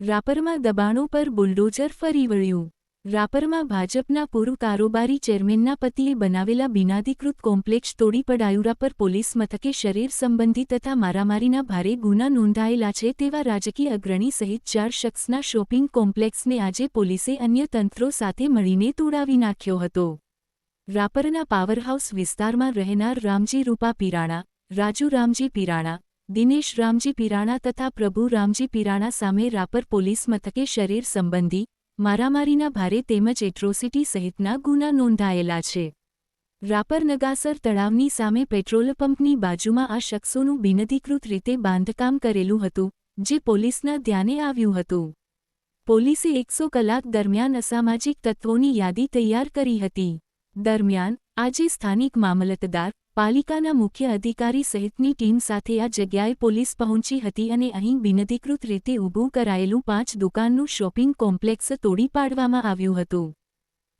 રાપરમાં દબાણો પર બુલડોઝર ફરી વળ્યું. રાપરમાં ભાજપના પૂર્વ કારોબારી ચેરમેનના પતિએ બનાવેલા બિનાધિકૃત કોમ્પ્લેક્ષ તોડી પડાયું રાપર પોલીસ મથકે શરીર સંબંધી તથા મારામારીના ભારે ગુના નોંધાયેલા છે તેવા રાજકીય અગ્રણી સહિત ચાર શખ્સના શોપિંગ કોમ્પ્લેક્સને આજે પોલીસે અન્ય તંત્રો સાથે મળીને તોડાવી નાખ્યો હતો. રાપરના પાવરહાઉસ વિસ્તારમાં રહેનાર રામજી રૂપા પીરાણા, રાજુ રામજી પીરાણા દિનેશ રામજી પીરાણા તથા પ્રભુ રામજી પીરાણા સામે રાપર પોલીસ મથકે શરીર સંબંધી મારામારીના ભારે તેમજ એટ્રોસિટી સહિતના ગુના નોંધાયેલા છે. રાપર નગાસર તળાવની સામે પેટ્રોલ પંપની બાજુમાં આ શખ્સોનું બિનધિકૃત રીતે બાંધકામ કરેલું હતું, જે પોલીસના ધ્યાને આવ્યું હતું. પોલીસે એકસો કલાક દરમિયાન અસામાજિક તત્વોની યાદી તૈયાર કરી હતી. દરમિયાન, આજે સ્થાનિક મામલતદાર પાલિકાના મુખ્ય અધિકારી સહિતની ટીમ સાથે આ જગ્યાએ પોલીસ પહોંચી હતી અને અહીં બિનધિકૃત રીતે ઊભું કરાયેલું પાંચ દુકાનનું શોપિંગ કોમ્પ્લેક્સ તોડી પાડવામાં આવ્યું હતું.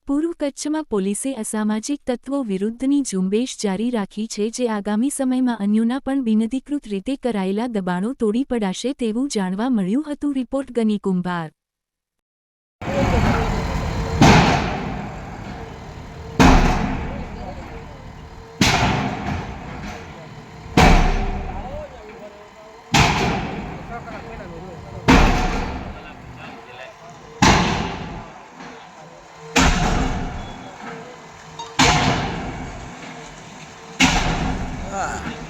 પૂર્વ કચ્છમાં પોલીસે અસામાજિક તત્વો વિરુદ્ધની ઝુંબેશ જારી રાખી છે જે આગામી સમયમાં અન્યોના પણ બિનધિકૃત રીતે કરાયેલા દબાણો તોડી પડાશે તેવું જાણવા મળ્યું હતું, રિપોર્ટ ગની કુંભાર. Ah.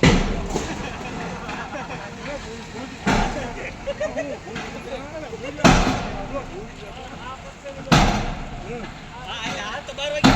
હા તો બાર વાગે